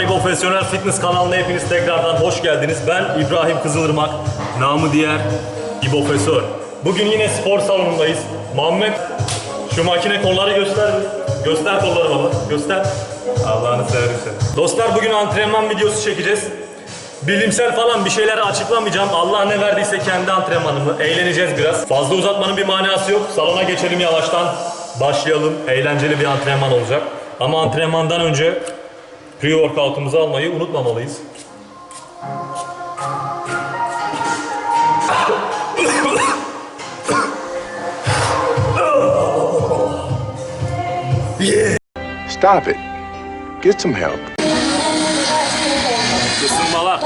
İbo Profesyonel Fitness kanalına hepiniz tekrardan hoş geldiniz. Ben İbrahim Kızılırmak, namı diğer İbo Profesör. Bugün yine spor salonundayız. Muhammed, şu makine kolları göster. Göster kolları baba, göster. Allah'ını seversen. Dostlar bugün antrenman videosu çekeceğiz. Bilimsel falan bir şeyler açıklamayacağım. Allah ne verdiyse kendi antrenmanımı. Eğleneceğiz biraz. Fazla uzatmanın bir manası yok. Salona geçelim yavaştan. Başlayalım. Eğlenceli bir antrenman olacak. Ama antrenmandan önce pre-workout'umuzu almayı unutmamalıyız. Stop it. Get some help. Isınmalar.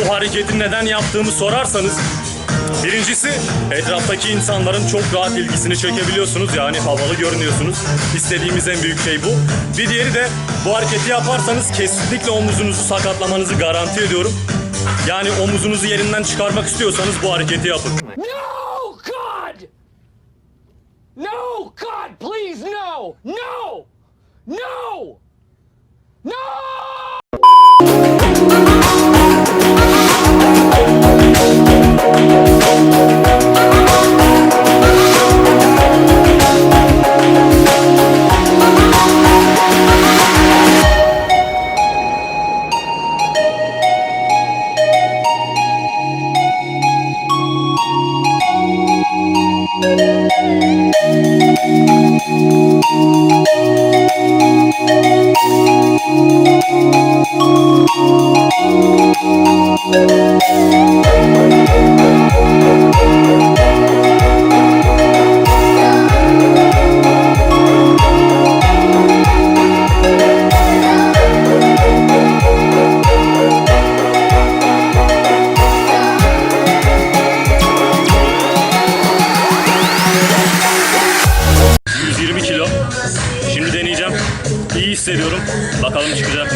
Bu hareketi neden yaptığımı sorarsanız Birincisi etraftaki insanların çok rahat ilgisini çekebiliyorsunuz yani havalı görünüyorsunuz. İstediğimiz en büyük şey bu. Bir diğeri de bu hareketi yaparsanız kesinlikle omuzunuzu sakatlamanızı garanti ediyorum. Yani omuzunuzu yerinden çıkarmak istiyorsanız bu hareketi yapın. No, God! No, God, please, no! No! No! No! ...120 kilo. Şimdi deneyeceğim. İyi hissediyorum. Bakalım çıkacak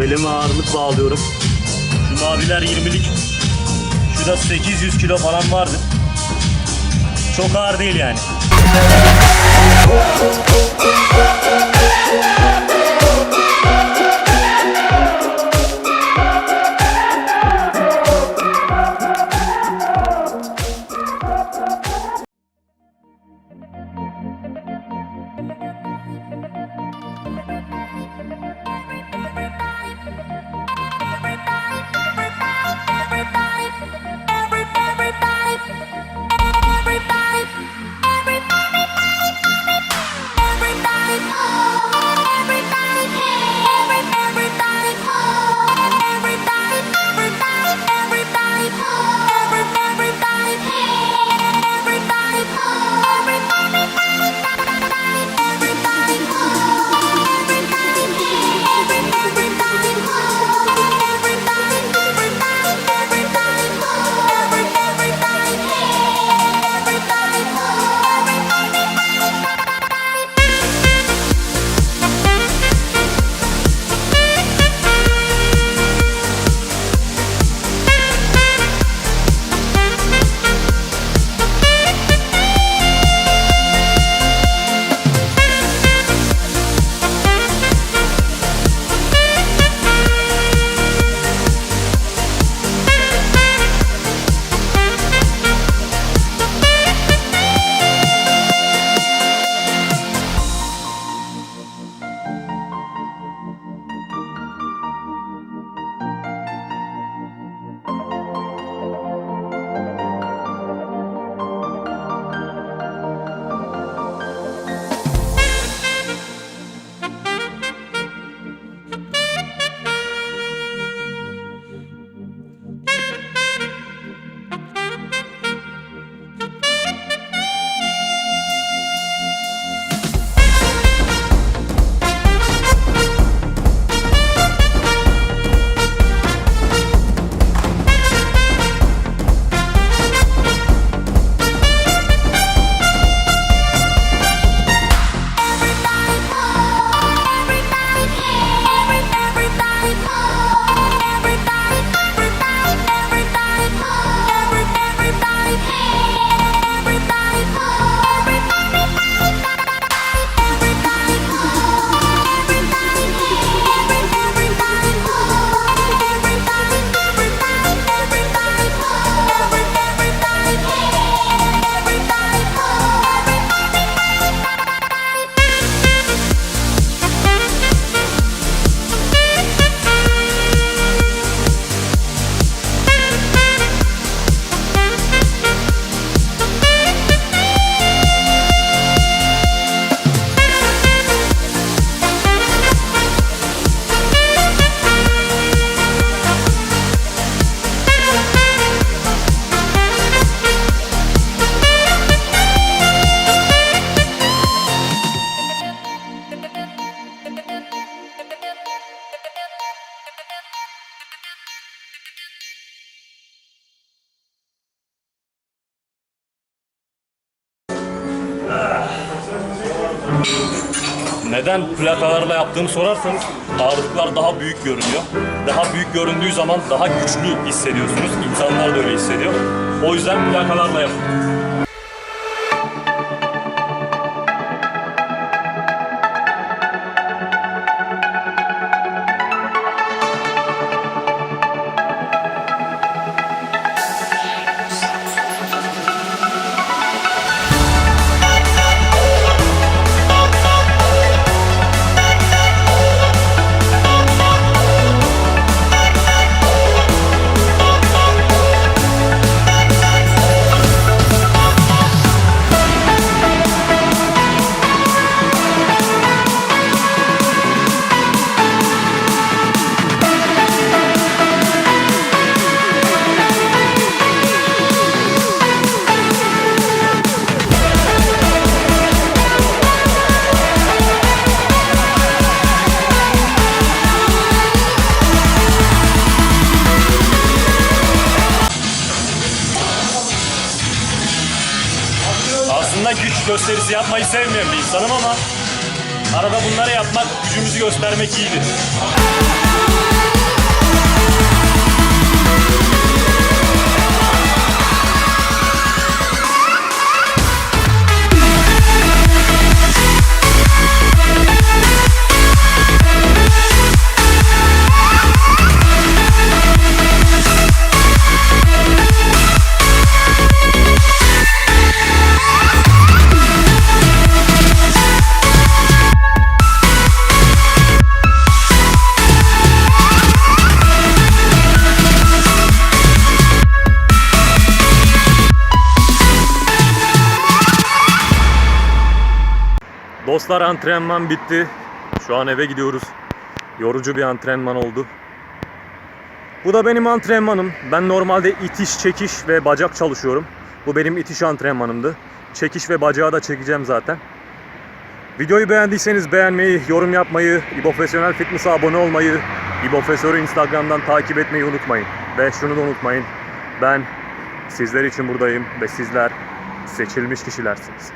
Belime ağırlık bağlıyorum. Şu maviler 20'lik. Şurada 800 kilo falan vardı. Çok ağır değil yani. Neden plakalarla yaptığımı sorarsanız ağırlıklar daha büyük görünüyor. Daha büyük göründüğü zaman daha güçlü hissediyorsunuz. İnsanlar da öyle hissediyor. O yüzden plakalarla yapın. Gösterisi yapmayı sevmeyen bir insanım ama arada bunları yapmak, gücümüzü göstermek iyidir. Dostlar antrenman bitti. Şu an eve gidiyoruz. Yorucu bir antrenman oldu. Bu da benim antrenmanım. Ben normalde itiş, çekiş ve bacak çalışıyorum. Bu benim itiş antrenmanımdı. Çekiş ve bacağı da çekeceğim zaten. Videoyu beğendiyseniz beğenmeyi, yorum yapmayı, İbofesyonel Fitness'a abone olmayı, İbofesör'ü Instagram'dan takip etmeyi unutmayın. Ve şunu da unutmayın. Ben sizler için buradayım ve sizler seçilmiş kişilersiniz.